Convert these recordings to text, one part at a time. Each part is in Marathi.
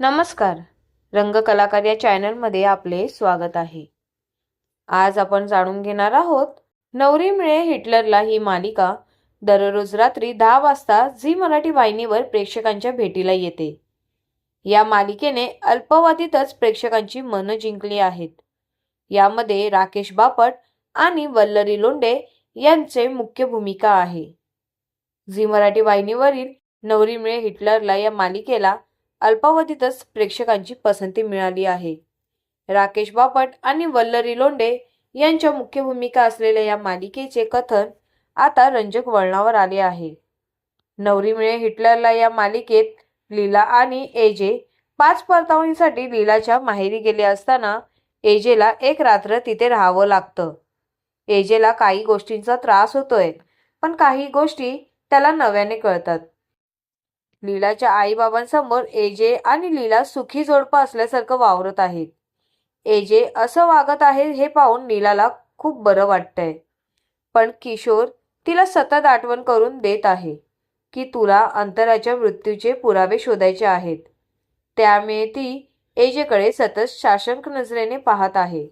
नमस्कार. रंगकलाकार या चॅनलमध्ये आपले स्वागत आहे. आज आपण जाणून घेणार आहोत नवरी मिळे हिटलरला ही मालिका दररोज रात्री दहा वाजता झी मराठी वाहिनीवर प्रेक्षकांच्या भेटीला येते. या मालिकेने अल्पवादीतच प्रेक्षकांची मनं जिंकली आहेत. यामध्ये राकेश बापट आणि वल्लरी लोंडे यांचे मुख्य भूमिका आहे. झी मराठी वाहिनीवरील नवरी मिळे हिटलरला या मालिकेला अल्पावधीतच प्रेक्षकांची पसंती मिळाली आहे. राकेश बापट आणि वल्लरी लोंडे यांच्या मुख्य भूमिका असलेल्या या मालिकेचे कथन आता रंजक वळणावर आले आहे. नवरी मिळे हिटलरला या मालिकेत लीला आणि एजे पाच परतावणीसाठी लीलाच्या माहेरी गेले असताना एजेला एक रात्र तिथे राहावं लागतं. एजेला काही गोष्टींचा त्रास होतोय पण काही गोष्टी त्याला नव्याने कळतात. लीलाच्या आईबाबांसमोर एजे आणि लीला सुखी जोडपं असल्यासारखं वावरत आहेत. एजे असं वागत आहे हे पाहून लीलाला खूप बरं वाटतंय. पण किशोर तिला सतत आठवण करून देत आहे की तुला अंतराच्या मृत्यूचे पुरावे शोधायचे आहेत. त्यामुळे ती एजेकडे सतत शासक नजरेने पाहत आहे.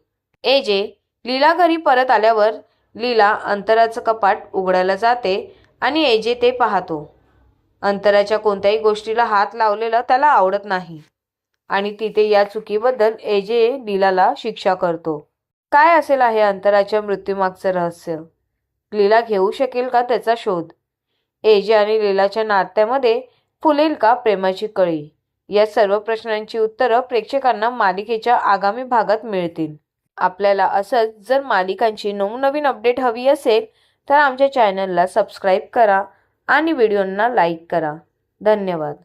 एजे लीला घरी परत आल्यावर लीला अंतराचं कपाट उघडायला जाते आणि एजे ते पाहतो. अंतराच्या कोणत्याही गोष्टीला हात लावलेला त्याला आवडत नाही. आणि तिथे या चुकीबद्दल एजे लीलाला शिक्षा करतो. काय असेल आहे अंतराच्या मृत्यूमागचं रहस्य? लीला घेऊ शकेल का त्याचा शोध? एजे आणि लीलाच्या नात्यामध्ये फुलेल का प्रेमाची कळी? या सर्व प्रश्नांची उत्तरं प्रेक्षकांना मालिकेच्या आगामी भागात मिळतील. आपल्याला असंच जर मालिकांची नवनवीन अपडेट हवी असेल तर आमच्या चॅनलला सबस्क्राईब करा. आणि व्हिडिओंना लाईक करा. धन्यवाद.